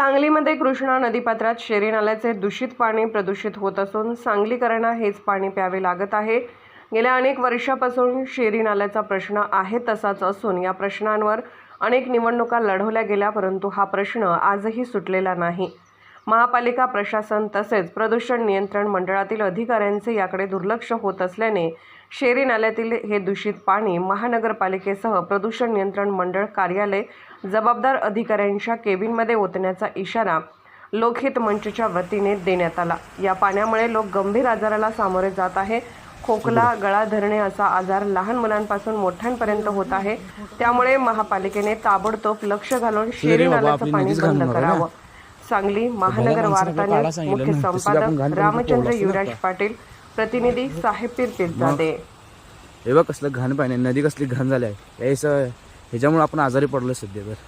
सांगलीमध्ये कृष्णा नदीपात्रात शेरी नाल्याचे दूषित पाणी प्रदूषित होत असून सांगलीकरांना हेच पाणी प्यावे लागत आहे. गेल्या अनेक वर्षापासून शेरी नाल्याचा प्रश्न आहे तसाच असून या प्रश्नांवर अनेक निवडणुका लढवल्या गेल्या परंतु हा प्रश्न आजही सुटलेला नाही. महापालिका प्रशासन तसेच प्रदूषण नियंत्रण मंडळातील अधिकाऱ्यांचे याकडे दुर्लक्ष होत असल्याने शेरी नाल्यातील हे दूषित पाणी महानगरपालिकेसह प्रदूषण नियंत्रण मंडळ कार्यालय जबाबदार अधिकाऱ्यांच्या केबिनमध्ये ओतण्याचा इशारा लोकहित मंचच्या वतीने देण्यात आला. या पाण्यामुळे लोक गंभीर आजाराला सामोरे जात आहे. खोकला गळा धरणे असा आजार लहान मुलांपासून मोठ्यांपर्यंत होत आहे. त्यामुळे महापालिकेने ताबडतोब लक्ष घालून शेरी नाल्याचं पाणी बंद करावं. सांगली महानगर वार्ताने मुख्य संपादक रामचंद्र युवराज पाटील प्रतिनिधी साहेब पीर पिरजादे हे बघ कसलं घाण पाणी. नदी कसली घाण झाली आहे. याचं ह्याच्यामुळे आपण आजारी पडलो सध्या तर.